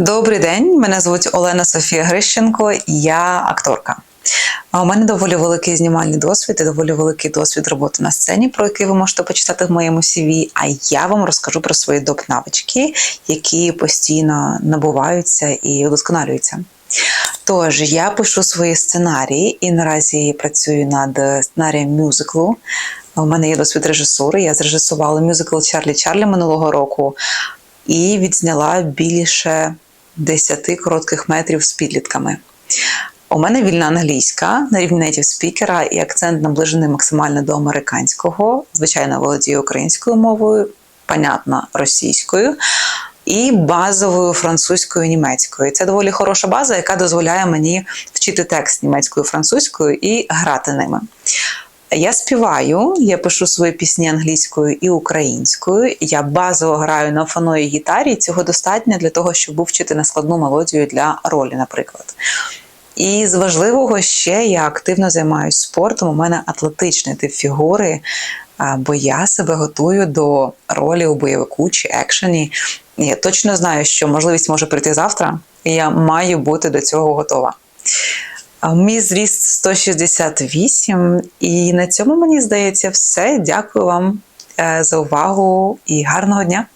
Добрий день, мене звуть Олена Софія Грищенко, я акторка. У мене доволі великий знімальний досвід і доволі великий досвід роботи на сцені, про який ви можете почитати в моєму CV. А я вам розкажу про свої доп навички, які постійно набуваються і удосконалюються. Тож я пишу свої сценарії і наразі працюю над сценарієм мюзиклу. У мене є досвід режисури. Я зрежисувала мюзикл Чарлі Чарлі минулого року і відзняла більше 10 коротких метрів з підлітками. У мене вільна англійська на рівні native спікера і акцент наближений максимально до американського. Звичайно, володію українською мовою, понятно, російською. І базовою французькою німецькою. Це доволі хороша база, яка дозволяє мені вчити текст німецькою французькою і грати ними. Я співаю, я пишу свої пісні англійською і українською. Я базово граю на фаної гітарі. Цього достатньо для того, щоб вчити нескладну мелодію для ролі, наприклад. І з важливого ще я активно займаюся спортом. У мене атлетичний тип фігури, бо я себе готую до ролі у бойовику чи екшені. Я точно знаю, що можливість може прийти завтра, і я маю бути до цього готова. Мій зріст 168, і на цьому мені здається все. Дякую вам е, за увагу і гарного дня!